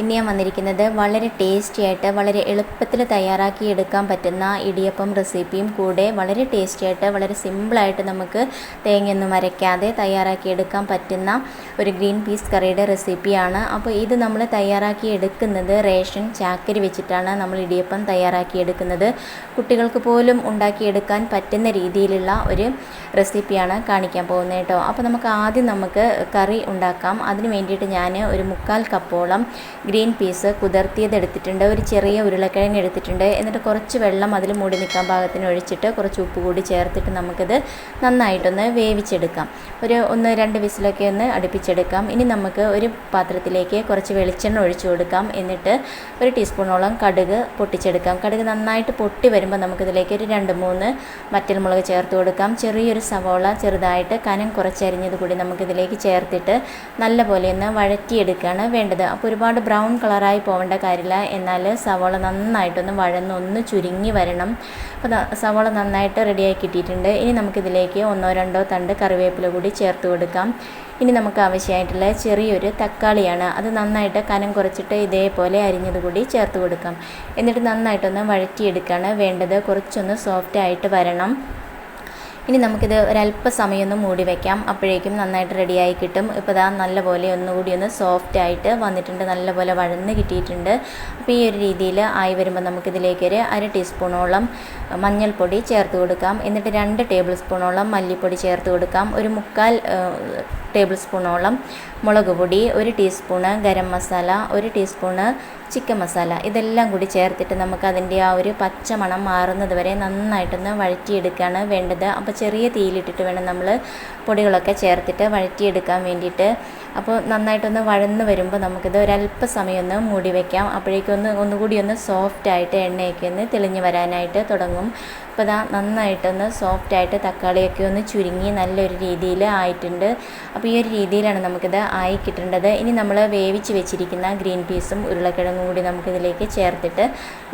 ഇന്ന് ഞാൻ വന്നിരിക്കുന്നത് വളരെ ടേസ്റ്റി ആയിട്ട് വളരെ എളുപ്പത്തിൽ തയ്യാറാക്കി എടുക്കാൻ പറ്റുന്ന ഇടിയപ്പം റെസിപ്പിയും കൂടെ വളരെ ടേസ്റ്റി ആയിട്ട് വളരെ സിമ്പിളായിട്ട് നമുക്ക് തേങ്ങയൊന്നും അരയ്ക്കാതെ തയ്യാറാക്കി എടുക്കാൻ പറ്റുന്ന ഒരു ഗ്രീൻ പീസ് കറിയുടെ റെസിപ്പിയാണ് അപ്പോൾ ഇത് നമ്മൾ തയ്യാറാക്കി എടുക്കുന്നത് റേഷൻ ചാക്കരി വെച്ചിട്ടാണ് നമ്മൾ ഇടിയപ്പം തയ്യാറാക്കി എടുക്കുന്നത്. കുട്ടികൾക്ക് പോലും ഉണ്ടാക്കിയെടുക്കാൻ പറ്റുന്ന രീതിയിലുള്ള ഒരു റെസിപ്പിയാണ് കാണിക്കാൻ പോകുന്നത് കേട്ടോ. അപ്പോൾ നമുക്ക് ആദ്യം നമുക്ക് കറി ഉണ്ടാക്കാം. അതിന് വേണ്ടിയിട്ട് ഞാൻ ഒരു മുക്കാൽ കപ്പോളം ഗ്രീൻ പീസ് കുതിർത്തിയത് എടുത്തിട്ടുണ്ട് ഒരു ചെറിയ ഉരുളക്കിഴങ്ങ് എടുത്തിട്ടുണ്ട്. എന്നിട്ട് കുറച്ച് വെള്ളം അതിൽ മൂടി നിൽക്കാൻ പാകത്തിന് ഒഴിച്ചിട്ട് കുറച്ച് ഉപ്പ് കൂടി ചേർത്തിട്ട് നമുക്കിത് നന്നായിട്ടൊന്ന് വേവിച്ചെടുക്കാം. ഒരു ഒന്ന് രണ്ട് വിസിലൊക്കെ ഒന്ന് അടുപ്പിച്ചെടുക്കാം. ഇനി നമുക്ക് ഒരു പാത്രത്തിലേക്ക് കുറച്ച് വെളിച്ചെണ്ണ ഒഴിച്ചു കൊടുക്കാം. എന്നിട്ട് ഒരു ടീസ്പൂണോളം കടുക് പൊട്ടിച്ചെടുക്കാം. കടുക് നന്നായിട്ട് പൊട്ടി വരുമ്പോൾ നമുക്കിതിലേക്ക് ഒരു രണ്ട് മൂന്ന് വറ്റൽമുളക് ചേർത്ത് കൊടുക്കാം. ചെറിയൊരു സവോള ചെറുതായിട്ട് കനം കുറച്ചരിഞ്ഞത് കൂടി നമുക്കിതിലേക്ക് ചേർത്തിട്ട് നല്ലപോലെ ഒന്ന് വഴറ്റിയെടുക്കുകയാണ് വേണ്ടത്. അപ്പോൾ ഒരുപാട് ബ്രൗൺ കളറായി പോകേണ്ട കാര്യമില്ല. എന്നാൽ സവോള നന്നായിട്ടൊന്ന് വഴന്ന് ഒന്ന് ചുരുങ്ങി വരണം. അപ്പോൾ സവോള നന്നായിട്ട് റെഡിയായി കിട്ടിയിട്ടുണ്ട്. ഇനി നമുക്കിതിലേക്ക് ഒന്നോ രണ്ടോ തണ്ട് കറിവേപ്പില കൂടി ചേർത്ത് കൊടുക്കാം. ഇനി നമുക്ക് ആവശ്യമായിട്ടുള്ള ചെറിയൊരു തക്കാളിയാണ്. അത് നന്നായിട്ട് കനം കുറച്ചിട്ട് ഇതേപോലെ അരിഞ്ഞത് കൂടി ചേർത്ത് കൊടുക്കാം. എന്നിട്ട് നന്നായിട്ടൊന്ന് വഴറ്റിയെടുക്കുകയാണ് വേണ്ടത്. കുറച്ചൊന്ന് സോഫ്റ്റ് ആയിട്ട് വരണം. ഇനി നമുക്കിത് ഒരല്പസമയം ഒന്ന് മൂടി വയ്ക്കാം അപ്പോഴേക്കും നന്നായിട്ട് റെഡിയായി കിട്ടും. ഇപ്പോൾ ഇതാ നല്ലപോലെ ഒന്നുകൂടി ഒന്ന് സോഫ്റ്റ് ആയിട്ട് വന്നിട്ടുണ്ട്. നല്ലപോലെ വഴന്ന് കിട്ടിയിട്ടുണ്ട്. അപ്പോൾ ഈ ഒരു രീതിയിൽ ആയി വരുമ്പോൾ നമുക്കിതിലേക്ക് ഒരു അര ടീസ്പൂണോളം മഞ്ഞൾപ്പൊടി ചേർത്ത് കൊടുക്കാം. എന്നിട്ട് രണ്ട് ടേബിൾ സ്പൂണോളം മല്ലിപ്പൊടി ചേർത്ത് കൊടുക്കാം. ഒരു മുക്കാൽ ടേബിൾ സ്പൂണോളം മുളക് പൊടി ഒരു ടീസ്പൂണ് ഗരം മസാല ഒരു ടീസ്പൂണ് ചിക്കൻ മസാല. ഇതെല്ലാം കൂടി ചേർത്തിട്ട് നമുക്ക് അതിന്റെ ആ ഒരു പച്ച മണം മാറുന്നത് വരെ നന്നായിട്ടൊന്ന് വഴറ്റിയെടുക്കുകയാണ് വേണ്ടത്. അപ്പോൾ ചെറിയ തീയിലിട്ടിട്ട് വേണം നമ്മൾ പൊടികളൊക്കെ ചേർത്തിട്ട് വഴറ്റിയെടുക്കാൻ വേണ്ടിയിട്ട്. അപ്പോൾ നന്നായിട്ടൊന്ന് വഴന്ന് വരുമ്പോൾ നമുക്കിത് ഒരല്പസമയം ഒന്ന് മൂടി വയ്ക്കാം അപ്പോഴേക്കും ഒന്ന് ഒന്നുകൂടി ഒന്ന് സോഫ്റ്റായിട്ട് എണ്ണയൊക്കെ ഒന്ന് തെളിഞ്ഞ് വരാനായിട്ട് തുടങ്ങും. അപ്പോൾ ഇതാ നന്നായിട്ടൊന്ന് സോഫ്റ്റ് ആയിട്ട് തക്കാളിയൊക്കെ ഒന്ന് ചുരുങ്ങി നല്ലൊരു രീതിയിൽ ആയിട്ടുണ്ട്. അപ്പോൾ ഈ ഒരു രീതിയിലാണ് നമുക്കിത് ആയി കിട്ടേണ്ടത്. ഇനി നമ്മൾ വേവിച്ച് വെച്ചിരിക്കുന്ന ഗ്രീൻ പീസും ഉരുളക്കിഴങ്ങും കൂടി നമുക്കിതിലേക്ക് ചേർത്തിട്ട്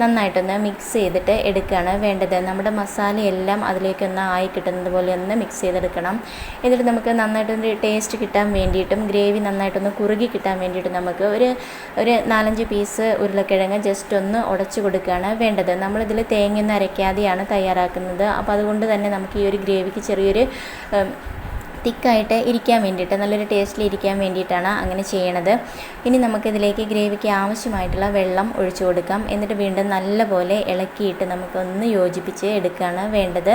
നന്നായിട്ടൊന്ന് മിക്സ് ചെയ്തിട്ട് എടുക്കുകയാണ് വേണ്ടത്. നമ്മുടെ മസാലയെല്ലാം അതിലേക്കൊന്ന് ആയി കിട്ടുന്നത് പോലെ ഒന്ന് മിക്സ് ചെയ്തെടുക്കണം. എന്നിട്ട് നമുക്ക് നന്നായിട്ടൊന്ന് ടേസ്റ്റ് കിട്ടാൻ വേണ്ടിയിട്ടും ഗ്രേവി നന്നായിട്ടൊന്ന് കുറുകി കിട്ടാൻ വേണ്ടിയിട്ട് നമുക്ക് ഒരു ഒരു നാലഞ്ച് പീസ് ഉരുളക്കിഴങ്ങ് ജസ്റ്റ് ഒന്ന് ഉടച്ചു കൊടുക്കുകയാണ് വേണ്ടത്. നമ്മളിതിൽ തേങ്ങയൊന്നും അരയ്ക്കാതെയാണ് തയ്യാറാക്കുന്നത്. അപ്പോൾ അതുകൊണ്ട് തന്നെ നമുക്ക് ഈ ഒരു ഗ്രേവിക്ക് ചെറിയൊരു തിക്കായിട്ട് ഇരിക്കാൻ വേണ്ടിയിട്ട് നല്ലൊരു ടേസ്റ്റിൽ ഇരിക്കാൻ വേണ്ടിയിട്ടാണ് അങ്ങനെ ചെയ്യണത്. ഇനി നമുക്കിതിലേക്ക് ഗ്രേവിക്ക് ആവശ്യമായിട്ടുള്ള വെള്ളം ഒഴിച്ചു കൊടുക്കാം. എന്നിട്ട് വീണ്ടും നല്ലപോലെ ഇളക്കിയിട്ട് നമുക്കൊന്ന് യോജിപ്പിച്ച് എടുക്കുകയാണ് വേണ്ടത്.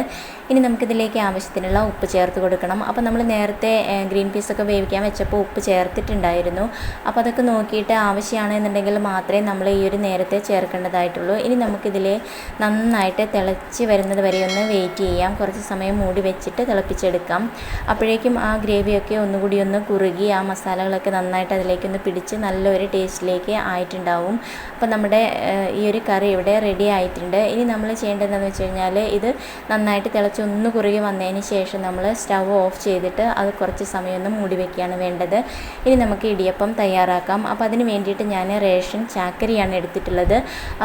ഇനി നമുക്കിതിലേക്ക് ആവശ്യത്തിനുള്ള ഉപ്പ് ചേർത്ത് കൊടുക്കണം. അപ്പോൾ നമ്മൾ നേരത്തെ ഗ്രീൻ പീസൊക്കെ വേവിക്കാൻ വെച്ചപ്പോൾ ഉപ്പ് ചേർത്തിട്ടുണ്ടായിരുന്നു. അപ്പോൾ അതൊക്കെ നോക്കിയിട്ട് ആവശ്യമാണെന്നുണ്ടെങ്കിൽ മാത്രമേ നമ്മൾ ഈ ഒരു നേരത്തെ ചേർക്കേണ്ടതായിട്ടുള്ളൂ. ഇനി നമുക്കിതിൽ നന്നായിട്ട് തിളച്ച് വരുന്നത് വരെ ഒന്ന് വെയിറ്റ് ചെയ്യാം. കുറച്ച് സമയം മൂടി വെച്ചിട്ട് തിളപ്പിച്ചെടുക്കാം. അപ്പോഴേ അപ്പോഴേക്കും ആ ഗ്രേവിയൊക്കെ ഒന്നുകൂടി ഒന്ന് കുറുകി ആ മസാലകളൊക്കെ നന്നായിട്ട് അതിലേക്കൊന്ന് പിടിച്ച് നല്ലൊരു ടേസ്റ്റിലേക്ക് ആയിട്ടുണ്ടാവും. അപ്പോൾ നമ്മുടെ ഈ ഒരു കറി ഇവിടെ റെഡി ആയിട്ടുണ്ട്. ഇനി നമ്മൾ ചെയ്യേണ്ടതെന്ന് വെച്ച് കഴിഞ്ഞാൽ ഇത് നന്നായിട്ട് തിളച്ച് ഒന്ന് കുറുകി വന്നതിന് ശേഷം നമ്മൾ സ്റ്റവ് ഓഫ് ചെയ്തിട്ട് അത് കുറച്ച് സമയം ഒന്ന് മൂടി വയ്ക്കുകയാണ് വേണ്ടത്. ഇനി നമുക്ക് ഇടിയപ്പം തയ്യാറാക്കാം. അപ്പോൾ അതിന് വേണ്ടിയിട്ട് ഞാൻ റേഷൻ ചാക്കരിയാണ് എടുത്തിട്ടുള്ളത്.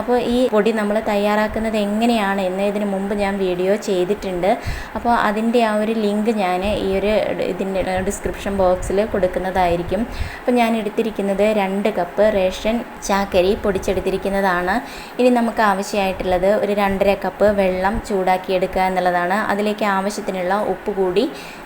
അപ്പോൾ ഈ പൊടി നമ്മൾ തയ്യാറാക്കുന്നത് എങ്ങനെയാണ് എന്ന് ഇതിന് മുമ്പ് ഞാൻ വീഡിയോ ചെയ്തിട്ടുണ്ട്. അപ്പോൾ അതിന്റെ ആ ഒരു ലിങ്ക് ഞാൻ ഈ ഒരു ഇതിന്റെ ഡിസ്ക്രിപ്ഷൻ ബോക്സിൽ കൊടുക്കുന്നതായിരിക്കും. അപ്പോൾ ഞാൻ എടുത്തിരിക്കുന്നത് രണ്ട് കപ്പ് റേഷൻ ചാക്കരി പൊടിച്ചെടുത്തിരിക്കുന്നതാണ്. ഇനി നമുക്ക് ആവശ്യമായിട്ടുള്ളത് ഒരു രണ്ടര കപ്പ് വെള്ളം ചൂടാക്കിയെടുക്കുക എന്നുള്ളതാണ്. അതിലേക്ക് ആവശ്യത്തിനുള്ള ഉപ്പ് കൂടി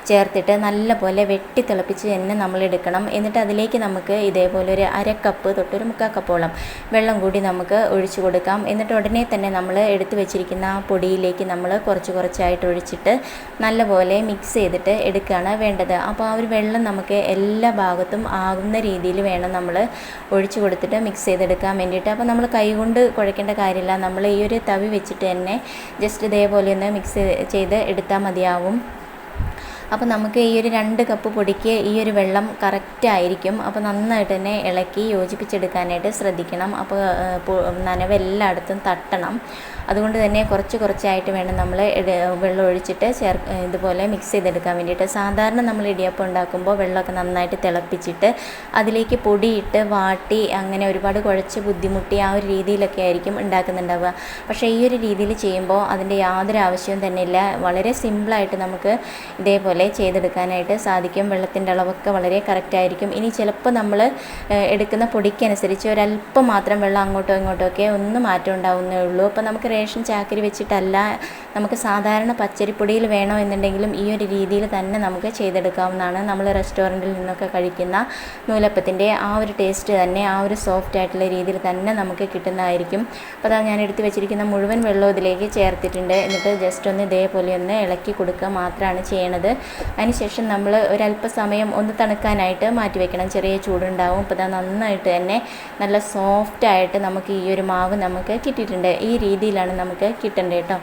ചേർത്തിട്ട് നല്ലപോലെ വെട്ടി തിളപ്പിച്ച് തന്നെ നമ്മൾ എടുക്കണം. എന്നിട്ട് അതിലേക്ക് നമുക്ക് ഇതേപോലെ ഒരു അര കപ്പ് തൊട്ടൊരു മുക്കാൽ കപ്പോളം വെള്ളം കൂടി നമുക്ക് ഒഴിച്ചു കൊടുക്കാം. എന്നിട്ട് ഉടനെ തന്നെ നമ്മൾ എടുത്തു വെച്ചിരിക്കുന്ന ആ പൊടിയിലേക്ക് നമ്മൾ കുറച്ച് കുറച്ചായിട്ട് ഒഴിച്ചിട്ട് നല്ലപോലെ മിക്സ് ചെയ്തിട്ട് എടുക്കുകയാണ് വേണ്ടത്. അപ്പോൾ ആ ഒരു വെള്ളം നമുക്ക് എല്ലാ ഭാഗത്തും ആകുന്ന രീതിയിൽ വേണം നമ്മൾ ഒഴിച്ചു കൊടുത്തിട്ട് മിക്സ് ചെയ്തെടുക്കാൻ വേണ്ടിയിട്ട്. അപ്പോൾ നമ്മൾ കൈകൊണ്ട് കുഴക്കേണ്ട കാര്യമില്ല. നമ്മൾ ഈ ഒരു തവി വെച്ചിട്ട് തന്നെ ജസ്റ്റ് ഇതേപോലെ ഒന്ന് മിക്സ് ചെയ്ത് എടുത്താൽ മതിയാവും. അപ്പോൾ നമുക്ക് ഈ ഒരു രണ്ട് കപ്പ് പൊടിക്ക് ഈ ഒരു വെള്ളം കറക്റ്റ് ആയിരിക്കും. അപ്പോൾ നന്നായിട്ട് തന്നെ ഇളക്കി യോജിപ്പിച്ചെടുക്കാനായിട്ട് ശ്രദ്ധിക്കണം. അപ്പോൾ നനവ് എല്ലായിടത്തും തട്ടണം. അതുകൊണ്ട് തന്നെ കുറച്ച് കുറച്ചായിട്ട് വേണം നമ്മൾ വെള്ളം ഒഴിച്ചിട്ട് ചേർ ഇതുപോലെ മിക്സ് ചെയ്തെടുക്കാൻ വേണ്ടിയിട്ട്. സാധാരണ നമ്മൾ ഇടിയപ്പം ഉണ്ടാക്കുമ്പോൾ വെള്ളമൊക്കെ നന്നായിട്ട് തിളപ്പിച്ചിട്ട് അതിലേക്ക് പൊടിയിട്ട് വാട്ടി അങ്ങനെ ഒരുപാട് കുഴച്ച് ബുദ്ധിമുട്ടി ആ ഒരു രീതിയിലൊക്കെ ആയിരിക്കും ഉണ്ടാക്കുന്നുണ്ടാവുക. പക്ഷേ ഈ ഒരു രീതിയിൽ ചെയ്യുമ്പോൾ അതിന്റെ യാതൊരു ആവശ്യവും തന്നെ ഇല്ല. വളരെ സിമ്പിളായിട്ട് നമുക്ക് ഇതേപോലെ ചെയ്തെടുക്കാനായിട്ട് സാധിക്കും. വെള്ളത്തിന്റെ അളവൊക്കെ വളരെ കറക്റ്റായിരിക്കും ഇനി ചിലപ്പോൾ നമ്മൾ എടുക്കുന്ന പൊടിക്കനുസരിച്ച് ഒരല്പം മാത്രം വെള്ളം അങ്ങോട്ടോ ഇങ്ങോട്ടോ ഒക്കെ ഒന്ന് മാറ്റം ഉണ്ടാവുന്നേ ഉള്ളൂ. അപ്പോൾ നമുക്ക് റേഷൻ ചാക്കരി വെച്ചിട്ടല്ല നമുക്ക് സാധാരണ പച്ചരിപ്പൊടിയിൽ വേണോ എന്നുണ്ടെങ്കിലും ഈ ഒരു രീതിയിൽ തന്നെ നമുക്ക് ചെയ്തെടുക്കാവുന്നതാണ്. നമ്മൾ റെസ്റ്റോറന്റിൽ നിന്നൊക്കെ കഴിക്കുന്ന നൂലപ്പത്തിന്റെ ആ ഒരു ടേസ്റ്റ് തന്നെ ആ ഒരു സോഫ്റ്റ് ആയിട്ടുള്ള രീതിയിൽ തന്നെ നമുക്ക് കിട്ടുന്നതായിരിക്കും. അപ്പോൾ അതാ ഞാൻ എടുത്ത് വെച്ചിരിക്കുന്ന മുഴുവൻ വെള്ളം ഇതിലേക്ക് ചേർത്തിട്ടുണ്ട്. എന്നിട്ട് ജസ്റ്റ് ഒന്ന് ഇതേപോലെ ഒന്ന് ഇളക്കി കൊടുക്കുക മാത്രമാണ് ചെയ്യണത്. അതിനുശേഷം നമ്മൾ ഒരല്പസമയം ഒന്ന് തണുക്കാനായിട്ട് മാറ്റി വെക്കണം. ചെറിയ ചൂടുണ്ടാവും. അപ്പോൾ അതാ നന്നായിട്ട് തന്നെ നല്ല സോഫ്റ്റായിട്ട് നമുക്ക് ഈ ഒരു മാവ് നമുക്ക് കിട്ടിയിട്ടുണ്ട്. ഈ രീതിയിലാണ് നമുക്ക് കിട്ടേണ്ടത് കേട്ടോ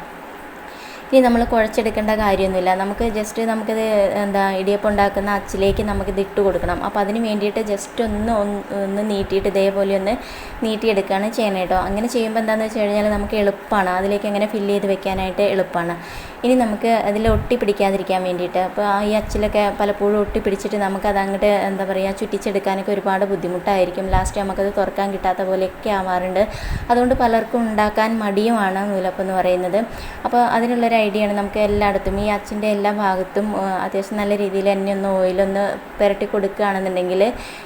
ഇനി നമ്മൾ കുഴച്ചെടുക്കേണ്ട കാര്യമൊന്നുമില്ല. നമുക്ക് ജസ്റ്റ് നമുക്കിത് എന്താ ഇടിയപ്പം ഉണ്ടാക്കുന്ന അച്ചിലേക്ക് നമുക്കിത് ഇട്ട് കൊടുക്കണം. അപ്പോൾ അതിന് വേണ്ടിയിട്ട് ജസ്റ്റ് ഒന്ന് ഒന്ന് നീട്ടിയിട്ട് ഇതേപോലെ ഒന്ന് നീട്ടിയെടുക്കുകയാണ് ചെയ്യണം കേട്ടോ. അങ്ങനെ ചെയ്യുമ്പോൾ എന്താണെന്ന് വെച്ച് കഴിഞ്ഞാൽ നമുക്ക് എളുപ്പമാണ് അതിലേക്ക് അങ്ങനെ ഫില്ല് ചെയ്ത് വെക്കാനായിട്ട് എളുപ്പമാണ് ഇനി നമുക്ക് അതിൽ ഒട്ടി പിടിക്കാതിരിക്കാൻ വേണ്ടിയിട്ട് അപ്പോൾ ഈ അച്ചിലൊക്കെ പലപ്പോഴും ഒട്ടി പിടിച്ചിട്ട് നമുക്കത് അങ്ങോട്ട് എന്താ പറയുക ചുറ്റിച്ചെടുക്കാനൊക്കെ ഒരുപാട് ബുദ്ധിമുട്ടായിരിക്കും. ലാസ്റ്റ് നമുക്കത് തുറക്കാൻ കിട്ടാത്ത പോലെയൊക്കെ ആവാറുണ്ട്. അതുകൊണ്ട് പലർക്കും ഉണ്ടാക്കാൻ മടിയുമാണ് നൂലപ്പം എന്ന് പറയുന്നത് അപ്പോൾ അതിനുള്ളൊരു ഐഡിയ ആണ് നമുക്ക് എല്ലായിടത്തും ഈ അച്ചിന്റെ എല്ലാ ഭാഗത്തും അത്യാവശ്യം നല്ല രീതിയിൽ തന്നെ ഒന്ന് ഓയിലൊന്ന് പുരട്ടി കൊടുക്കുകയാണെന്നുണ്ടെങ്കിൽ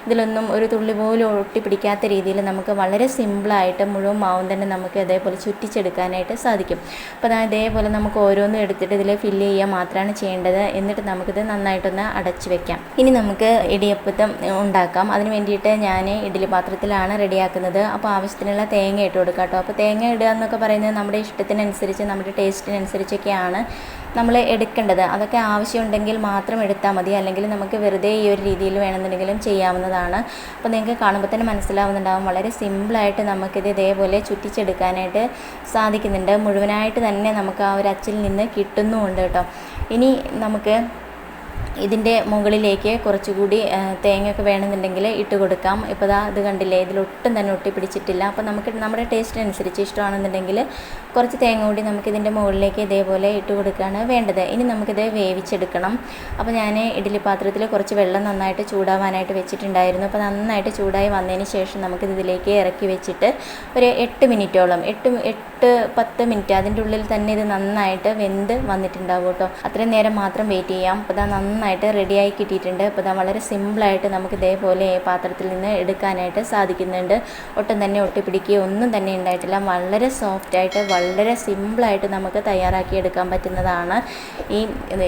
ഇതിലൊന്നും ഒരു തുള്ളി പോലും ഒട്ടി പിടിക്കാത്ത രീതിയിൽ നമുക്ക് വളരെ സിമ്പിളായിട്ട് മുഴുവൻ മാവും തന്നെ നമുക്ക് അതേപോലെ ചുറ്റിച്ചെടുക്കാനായിട്ട് സാധിക്കും. അപ്പോൾ ഇതേപോലെ നമുക്ക് ഓരോന്നും എടുത്തിട്ട് ഇതിൽ ഫില്ല് ചെയ്യുക മാത്രമാണ് ചെയ്യേണ്ടത്. എന്നിട്ട് നമുക്കിത് നന്നായിട്ടൊന്ന് അടച്ചു വെക്കാം. ഇനി നമുക്ക് ഇടിയപ്പത്തം ഉണ്ടാക്കാം. അതിന് വേണ്ടിയിട്ട് ഞാൻ ഇഡ്ഡലി പാത്രത്തിലാണ് റെഡിയാക്കുന്നത്. അപ്പോൾ ആവശ്യത്തിനുള്ള തേങ്ങ ഇട്ട് കൊടുക്കാം കേട്ടോ. അപ്പോൾ തേങ്ങ ഇടുക എന്നൊക്കെ പറയുന്നത് നമ്മുടെ ഇഷ്ടത്തിനനുസരിച്ച് നമ്മുടെ ടേസ്റ്റിനനുസരിച്ചൊക്കെയാണ് നമ്മൾ എടുക്കേണ്ടത്? അതൊക്കെ ആവശ്യമുണ്ടെങ്കിൽ മാത്രം എടുത്താൽ മതി. അല്ലെങ്കിൽ നമുക്ക് വെറുതെ ഈ ഒരു രീതിയിൽ വേണമെന്നുണ്ടെങ്കിലും ചെയ്യാവുന്നതാണ്. അപ്പോൾ നിങ്ങൾക്ക് കാണുമ്പോൾ തന്നെ മനസ്സിലാവുന്നുണ്ടാവും. വളരെ സിമ്പിളായിട്ട് നമുക്കിത് ഇതേപോലെ ചുറ്റിച്ചെടുക്കാനായിട്ട് സാധിക്കുന്നുണ്ട്. മുഴുവനായിട്ട് തന്നെ നമുക്ക് ആ ഒരു അച്ചിൽ നിന്ന് കിട്ടുന്നുമുണ്ട് കേട്ടോ. ഇനി നമുക്ക് ഇതിന്റെ മുകളിലേക്ക് കുറച്ചുകൂടി തേങ്ങയൊക്കെ വേണമെന്നുണ്ടെങ്കിൽ ഇട്ട് കൊടുക്കാം. ഇപ്പോൾ ദാ ഇത് കണ്ടില്ലേ ഇതിലൊട്ടും തന്നെ ഒട്ടി പിടിച്ചിട്ടില്ല അപ്പോൾ നമുക്ക് നമ്മുടെ ടേസ്റ്റിനനുസരിച്ച് ഇഷ്ടമാണെന്നുണ്ടെങ്കിൽ കുറച്ച് തേങ്ങ കൂടി നമുക്കിതിന്റെ മുകളിലേക്ക് ഇതേപോലെ ഇട്ട് കൊടുക്കുകയാണ് വേണ്ടത്. ഇനി നമുക്കിത് വേവിച്ചെടുക്കണം. അപ്പോൾ ഞാൻ ഇഡ്ഡലി പാത്രത്തിൽ കുറച്ച് വെള്ളം നന്നായിട്ട് ചൂടാവാനായിട്ട് വെച്ചിട്ടുണ്ടായിരുന്നു. അപ്പോൾ നന്നായിട്ട് ചൂടായി വന്നതിന് ശേഷം നമുക്കിത് ഇതിലേക്ക് ഇറക്കി വെച്ചിട്ട് ഒരു എട്ട് മിനിറ്റോളം എട്ട് എട്ട് പത്ത് മിനിറ്റ് അതിന്റെ ഉള്ളിൽ തന്നെ ഇത് നന്നായിട്ട് വെന്ത് വന്നിട്ടുണ്ടാവും കേട്ടോ. അത്രയും നേരം മാത്രം വെയിറ്റ് ചെയ്യാം. അപ്പോൾ ഇതാ നന്നായിട്ട് റെഡിയായി കിട്ടിയിട്ടുണ്ട്. അപ്പോൾ വളരെ സിമ്പിളായിട്ട് നമുക്ക് ഇതേപോലെ പാത്രത്തിൽ നിന്ന് എടുക്കാനായിട്ട് സാധിക്കുന്നുണ്ട്. ഒട്ടും തന്നെ ഒട്ടിപ്പിടിക്കുകയോ ഒന്നും തന്നെ ഉണ്ടായിട്ടില്ല. വളരെ സോഫ്റ്റായിട്ട് വളരെ സിമ്പിളായിട്ട് നമുക്ക് തയ്യാറാക്കി എടുക്കാൻ പറ്റുന്നതാണ് ഈ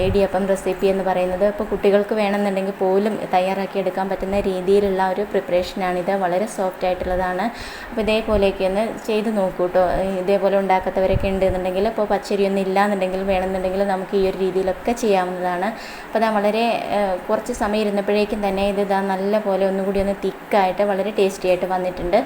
ഇടിയപ്പം റെസിപ്പി എന്ന് പറയുന്നത്. അപ്പോൾ കുട്ടികൾക്ക് വേണമെന്നുണ്ടെങ്കിൽ പോലും തയ്യാറാക്കി എടുക്കാൻ പറ്റുന്ന രീതിയിലുള്ള ഒരു പ്രിപ്പറേഷനാണിത്. വളരെ സോഫ്റ്റ് ആയിട്ടുള്ളതാണ് അപ്പോൾ ഇതേപോലെയൊക്കെ ഒന്ന് ചെയ്ത് നോക്കൂ കേട്ടോ. ഇതേപോലെ ഉണ്ടാക്കാത്തവരൊക്കെ ഉണ്ടെന്നുണ്ടെങ്കിൽ ഇപ്പോൾ പച്ചരിയൊന്നും ഇല്ലാന്നുണ്ടെങ്കിൽ വേണമെന്നുണ്ടെങ്കിൽ നമുക്ക് ഈ ഒരു രീതിയിലൊക്കെ ചെയ്യാവുന്നതാണ്. അപ്പോൾ അതാ വളരെ കുറച്ച് സമയം ഇരുന്നപ്പോഴേക്കും തന്നെ ഇത് ഇതാ നല്ല പോലെ ഒന്നുകൂടി ഒന്ന് തിക്കായിട്ട് വളരെ ടേസ്റ്റി ആയിട്ട് വന്നിട്ടുണ്ട്.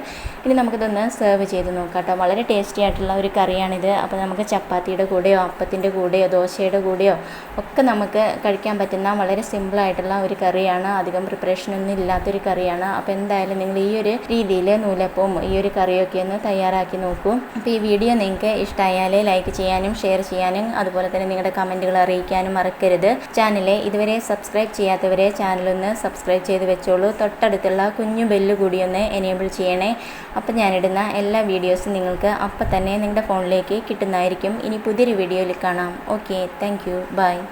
ഇനി നമുക്കിതൊന്ന് സെർവ് ചെയ്ത് നോക്കാം കേട്ടോ വളരെ ടേസ്റ്റി ആയിട്ടുള്ള ഒരു കറിയാണിത്. അപ്പോൾ നമുക്ക് ചപ്പാത്തിയുടെ കൂടെയോ അപ്പത്തിന്റെ കൂടെയോ ദോശയുടെ കൂടെയോ ഒക്കെ നമുക്ക് കഴിക്കാൻ പറ്റുന്ന വളരെ സിമ്പിളായിട്ടുള്ള ഒരു കറിയാണ്. അധികം പ്രിപ്പറേഷനൊന്നും ഇല്ലാത്തൊരു കറിയാണ്. അപ്പോൾ എന്തായാലും നിങ്ങൾ ഈ ഒരു രീതിയിൽ നൂലപ്പവും ഈ ഒരു കറിയൊക്കെ ഒന്ന് തയ്യാറാക്കി നോക്കൂ. അപ്പോൾ ഈ വീഡിയോ നിങ്ങൾക്ക് ഇഷ്ടമായാൽ ലൈക്ക് ചെയ്യാനും ഷെയർ ചെയ്യാനും അതുപോലെ തന്നെ നിങ്ങളുടെ കമന്റുകൾ അറിയിക്കാനും മറക്കരുത്. ചാനലെ ഇതുവരെ സബ്സ്ക്രൈബ് ചെയ്യാത്തവരെ ചാനലൊന്ന് സബ്സ്ക്രൈബ് ചെയ്ത് വെച്ചോളൂ. തൊട്ടടുത്തുള്ള കുഞ്ഞു ബെല്ല് കൂടി ഒന്ന് എനേബിൾ ചെയ്യണേ. അപ്പോൾ ഞാനിടുന്ന എല്ലാ വീഡിയോസും നിങ്ങൾക്ക് അപ്പം തന്നെ നിങ്ങളുടെ ഫോണിലേക്ക് കിട്ടുന്നതായിരിക്കും. ഇനി പുതിയൊരു വീഡിയോയിൽ കാണാം. Okay thank you by